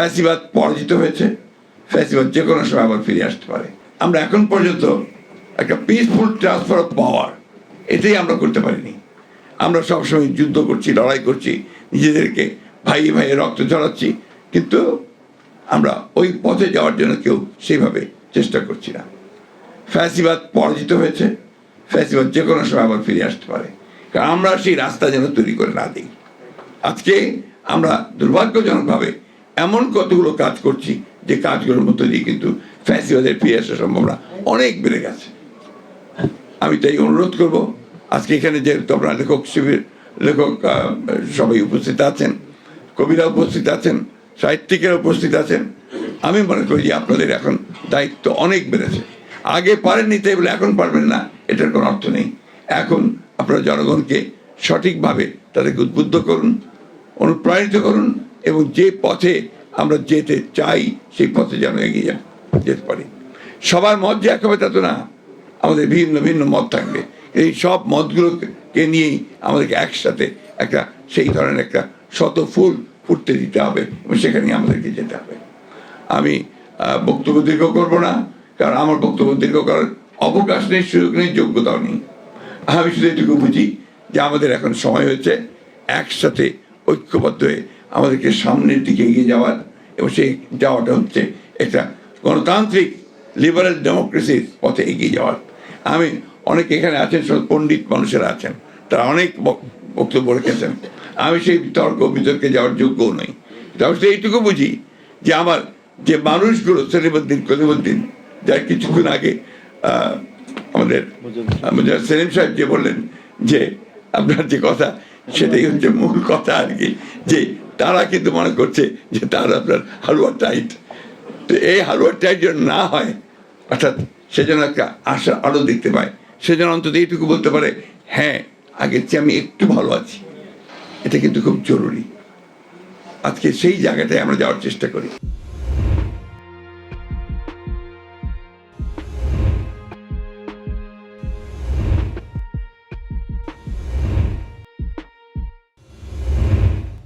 ফ্যাসিবাদ পরাজিত হয়েছে। ফ্যাসিবাদ যে কোনো সময় আবার ফিরে আসতে পারে। আমরা এখন পর্যন্ত একটা পিসফুল ট্রান্সফার অফ পাওয়ার এটাই আমরা করতে পারিনি। আমরা সবসময় যুদ্ধ করছি, লড়াই করছি, নিজেদেরকে ভাই ভাইয়ে রক্ত ঝরাচ্ছি, কিন্তু আমরা ওই পথে যাওয়ার জন্য কেউ সেইভাবে চেষ্টা করছি না। ফ্যাসিবাদ পরাজিত হয়েছে, ফ্যাসিবাদ যে কোনো সময় আবার ফিরে আসতে পারে। কারণ আমরা সেই রাস্তা যেন তৈরি করে না দিই। আজকে আমরা দুর্ভাগ্যজনকভাবে এমন কতগুলো কাজ করছি যে কাজগুলোর মধ্যে দিয়ে কিন্তু ফ্যাসিবাদের ফিরে আসার সম্ভাবনা অনেক বেড়ে গেছে। আমি তাই অনুরোধ করব, আজকে এখানে যেহেতু আপনার লেখক শিবির, লেখক সবাই উপস্থিত আছেন, কবিরা উপস্থিত আছেন, সাহিত্যিকেরা উপস্থিত আছেন, আমি মনে করি যে আপনাদের এখন দায়িত্ব অনেক বেড়েছে। আগে পারেননি তাই বলে এখন পারবেন না, এটার কোনো অর্থ নেই। এখন আপনারা জনগণকে সঠিকভাবে তাদেরকে উদ্বুদ্ধ করুন, অনুপ্রাণিত করুন এবং যে পথে আমরা যেতে চাই, সেই পথে যেন এগিয়ে যা- যেতে পারি। সবার মত যে এক হবে তা তো না। আমাদের ভিন্ন ভিন্ন মত থাকবে। এই সব মতগুলোকে নিয়েই আমাদেরকে একসাথে একটা, সেই ধরনের একটা শত ফুল ফুটতে দিতে হবে এবং সেখানে আমাদেরকে যেতে হবে। আমি বক্তব্য দীর্ঘ করব না, কারণ আমার বক্তব্য দীর্ঘ করার অবকাশ নেই, সুযোগ নেই, যোগ্যতাও নেই। আমি শুধু এটুকু বুঝি যে আমাদের এখন সময় হয়েছে একসাথে ঐক্যবদ্ধ হয়ে আমাদেরকে সামনের দিকে এগিয়ে যাওয়ার এবং সেই যাওয়াটা হচ্ছে একটা গণতান্ত্রিক লিবারেল ডেমোক্রেসির পথে এগিয়ে যাওয়ার। আমি অনেক এখানে আছেন সব পণ্ডিত মানুষেরা আছেন, তারা অনেক বক- বক্তব্য রেখেছেন। আমি সেই তর্ক বিতর্কে যাওয়ার যোগ্যও নই। তবে এইটুকু বুঝি যে আমার যে মানুষগুলো সেলিমুদ্দিন কলিমুদ্দিন যার কিছুক্ষণ আগে আমাদের সেলিম সাহেব যে বললেন যে আপনার যে কথা, সেটাই হচ্ছে মূল কথা আর কি, যে তারা কিন্তু মনে করছে যে তার আপনার হালুয়া টাইট তো এই হালুয়া টাইট যেন না হয়, অর্থাৎ সে যেন একটা আশা আরও দেখতে পায়, সে যেন অন্তত এইটুকু বলতে পারে হ্যাঁ আগের চেয়ে আমি একটু ভালো আছি। এটা কিন্তু খুব জরুরি। আজকে সেই জায়গাটায় আমরা যাওয়ার চেষ্টা করি।